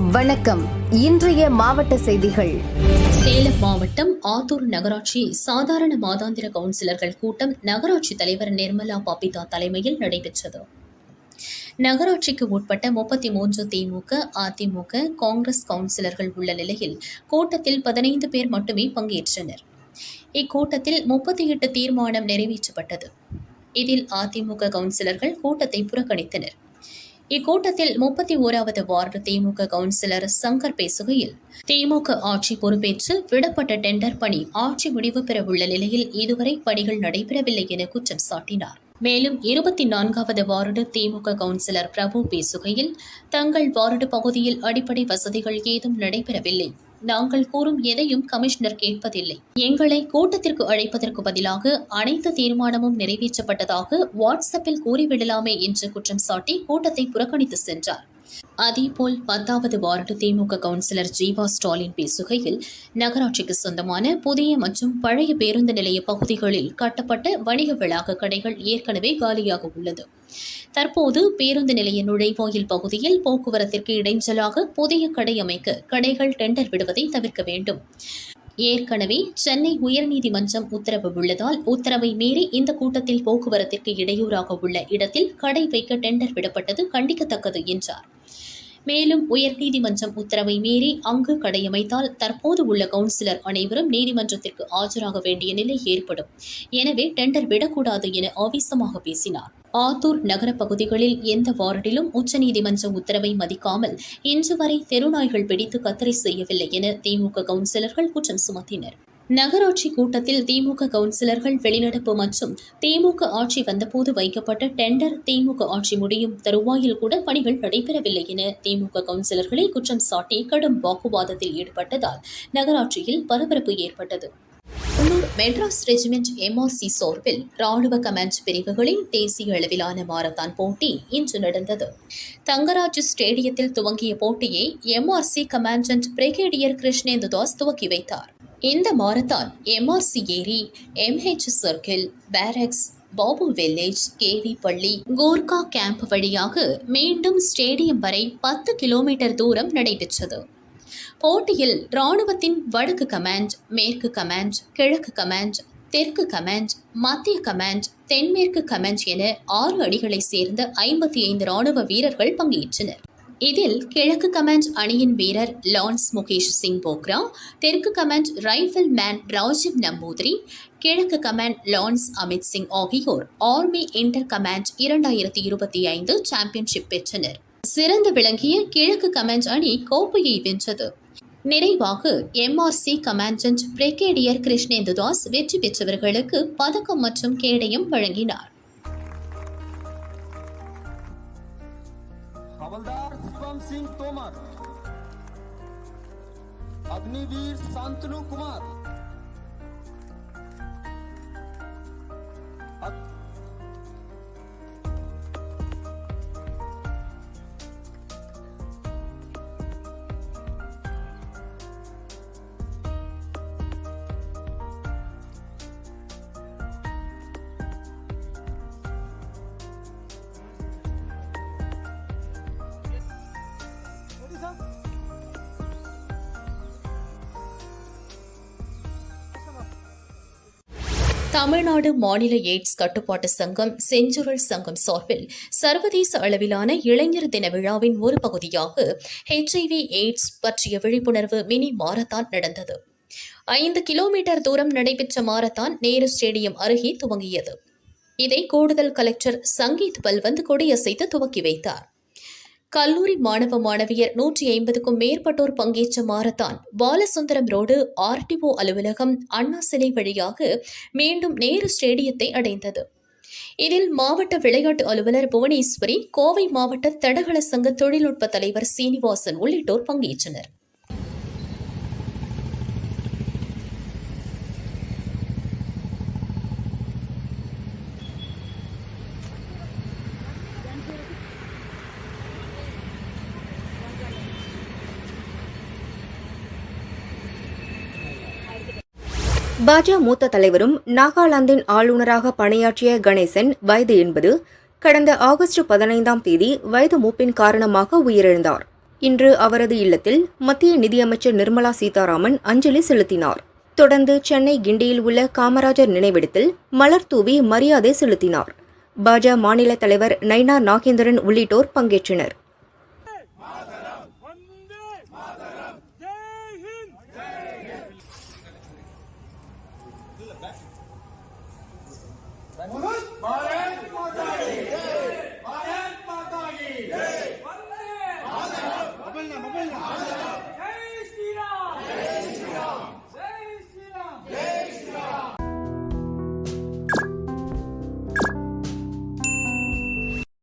வணக்கம். இன்றைய மாவட்ட செய்திகள். சேலம் மாவட்டம் ஆத்தூர் நகராட்சி சாதாரண மாதாந்திர கவுன்சிலர்கள் கூட்டம் நகராட்சி தலைவர் நிர்மலா பாபிதா தலைமையில் நடைபெற்றது. நகராட்சிக்கு உட்பட்ட முப்பத்தி மூன்று திமுக அதிமுக காங்கிரஸ் கவுன்சிலர்கள் உள்ள நிலையில் கூட்டத்தில் பதினைந்து பேர் மட்டுமே பங்கேற்றனர். இக்கூட்டத்தில் முப்பத்தி எட்டு தீர்மானம் நிறைவேற்றப்பட்டது. இதில் அதிமுக கவுன்சிலர்கள் கூட்டத்தை புறக்கணித்தனர். இக்கூட்டத்தில் முப்பத்தி ஓராவது வார்டு திமுக கவுன்சிலர் சங்கர் பேசுகையில் திமுக ஆட்சி பொறுப்பேற்று விடப்பட்ட டெண்டர் பணி ஆட்சி முடிவு பெறவுள்ள நிலையில் இதுவரை பணிகள் நடைபெறவில்லை என குற்றம் சாட்டினார். மேலும் இருபத்தி நான்காவது வார்டு திமுக கவுன்சிலர் பிரபு பேசுகையில் தங்கள் வார்டு பகுதியில் அடிப்படை வசதிகள் ஏதும் நடைபெறவில்லை. நாங்கள் கூறும் எதையும் கமிஷனர் கேட்பதில்லை. எங்களை கூட்டத்திற்கு அழைப்பதற்கு பதிலாக அனைத்து தீர்மானமும் நிறைவேற்றப்பட்டதாக வாட்ஸ்அப்பில் கூறிவிடலாமே என்று குற்றம் சாட்டி கூட்டத்தை புறக்கணித்து சென்றார். அதேபோல் பத்தாவது வார்டு திமுக கவுன்சிலர் ஜீவா ஸ்டாலின் பேசுகையில் நகராட்சிக்கு சொந்தமான புதிய மற்றும் பழைய பேருந்து நிலைய பகுதிகளில் கட்டப்பட்ட வணிக வளாக கடைகள் ஏற்கனவே காலியாக உள்ளது. தற்போது பேருந்து நிலைய நுழைவாயில் பகுதியில் போக்குவரத்திற்கு இடைஞ்சலாக புதிய கடை அமைக்க கடைகள் டெண்டர் விடுவதை தவிர்க்க வேண்டும். ஏற்கனவே சென்னை உயர்நீதிமன்றம் உத்தரவு உள்ளதால் உத்தரவை மீறி இந்த கூட்டத்தில் போக்குவரத்திற்கு இடையூறாக உள்ள இடத்தில் கடை வைக்க டெண்டர் விடப்பட்டது கண்டிக்கத்தக்கது என்றார். மேலும் உயர்நீதிமன்றம் உத்தரவை மீறி அங்கு கடையமைத்தால் தற்போது உள்ள கவுன்சிலர் அனைவரும் நீதிமன்றத்திற்கு ஆஜராக வேண்டிய நிலை ஏற்படும். எனவே டெண்டர் விடக்கூடாது என ஆவேசமாக பேசினார். ஆத்தூர் நகர பகுதிகளில் எந்த வார்டிலும் உச்சநீதிமன்ற உத்தரவை மதிக்காமல் இன்று வரை தெருநாய்கள் பிடித்து கத்தரை செய்யவில்லை என திமுக கவுன்சிலர்கள் குற்றம் சுமத்தினர். நகராட்சி கூட்டத்தில் திமுக கவுன்சிலர்கள் வெளிநடப்பு மற்றும் திமுக ஆட்சி வந்தபோது வைக்கப்பட்ட டெண்டர் திமுக ஆட்சி முடியும் தருவாயில் கூட பணிகள் நடைபெறவில்லை என திமுக கவுன்சிலர்களை குற்றம் சாட்டி கடும் வாக்குவாதத்தில் ஈடுபட்டதால் நகராட்சியில் பரபரப்பு ஏற்பட்டது. உள்ளூர் மெட்ராஸ் ரெஜிமெண்ட் எம்ஆர்சி சார்பில் ராணுவ கமாண்ட் பிரிவுகளின் தேசிய அளவிலான மாரத்தான் போட்டி இன்று நடந்தது. தங்கராஜ் ஸ்டேடியத்தில் துவங்கிய போட்டியை MRC commandant brigadier Krishnendu Das துவக்கி வைத்தார். இந்த மாரத்தான் எம்ஆர்சி ஏரி MH circle barracks Babu village KV பள்ளி கோர்கா கேம்ப் வழியாக மீண்டும் ஸ்டேடியம் வரை பத்து கிலோமீட்டர் தூரம் நடைபெற்றது. போட்டியில் ராணுவத்தின் வடக்கு கமாண்ட் மேற்கு கமாண்ட் கிழக்கு கமாண்ட் தெற்கு கமாண்ட் மத்திய கமாண்ட் தென்மேற்கு கமாண்ட் என ஆறு அணிகளை சேர்ந்த ஐம்பத்தி ஐந்து ராணுவ வீரர்கள் பங்கேற்றனர். இதில் கிழக்கு கமாண்ட் அணியின் வீரர் லான்ஸ் முகேஷ் சிங் போக்ரா தெற்கு command rifleman Rajeev Namboothiri கிழக்கு கமாண்ட் லான்ஸ் அமித் சிங் ஆகியோர் ஆர்மி இன்டர் கமாண்ட் இரண்டாயிரத்தி இருபத்தி ஐந்து சாம்பியன்ஷிப் பெற்றனர். சிறந்து விளங்கிய கிழக்கு கமாண்ட் அணி கோப்பையை வென்றது. நிறைவாக MRC commandant brigadier Krishnendu Das வெற்றி பெற்றவர்களுக்கு பதக்கம் மற்றும் கேடயம் வழங்கினார். हवलदार शिवम सिंह तोमर अग्निवीर शांतनु कुमार தமிழ்நாடு மாநில எய்ட்ஸ் கட்டுப்பாட்டு சங்கம் செஞ்சுரல் சங்கம் சார்பில் சர்வதேச அளவிலான இளைஞர் தின விழாவின் ஒரு பகுதியாக ஹெச்ஐவி எய்ட்ஸ் பற்றிய விழிப்புணர்வு மினி மாரத்தான் நடந்தது. ஐந்து கிலோமீட்டர் தூரம் நடைபெற்ற மாரத்தான் நேரு ஸ்டேடியம் அருகே துவங்கியது. இதை கூடுதல் கலெக்டர் சங்கீத் பல்வந்த் கொடியசைத்து துவக்கி வைத்தார். கல்லூரி மாணவ மாணவியர் நூற்றி ஐம்பதுக்கும் மேற்பட்டோர் பங்கேற்ற மாரத்தான். பாலசுந்தரம் ரோடு ஆர்டிஓ அலுவலகம் அண்ணா சிலை வழியாக மீண்டும் நேரு ஸ்டேடியத்தை அடைந்தது. இதில் மாவட்ட விளையாட்டு அலுவலர் புவனேஸ்வரி கோவை மாவட்ட தடகள சங்க தொழில்நுட்ப தலைவர் சீனிவாசன் உள்ளிட்டோர் பங்கேற்றனர். பாஜ மூத்த தலைவரும் நாகாலாந்தின் ஆளுநராக பணியாற்றிய கணேசன் வயது எண்பது. கடந்த ஆகஸ்ட் பதினைந்தாம் தேதி வயது மூப்பின் காரணமாக உயிரிழந்தார். இன்று அவரது இல்லத்தில் மத்திய நிதியமைச்சர் நிர்மலா சீதாராமன் அஞ்சலி செலுத்தினார். தொடர்ந்து சென்னை கிண்டியில் உள்ள காமராஜர் நினைவிடத்தில் மலர் தூவி மரியாதை செலுத்தினார். பாஜ மாநில தலைவர் நைனா நாகேந்திரன் உள்ளிட்டோர் பங்கேற்றனர். Ben... Ben... Bağırın! Bağırın!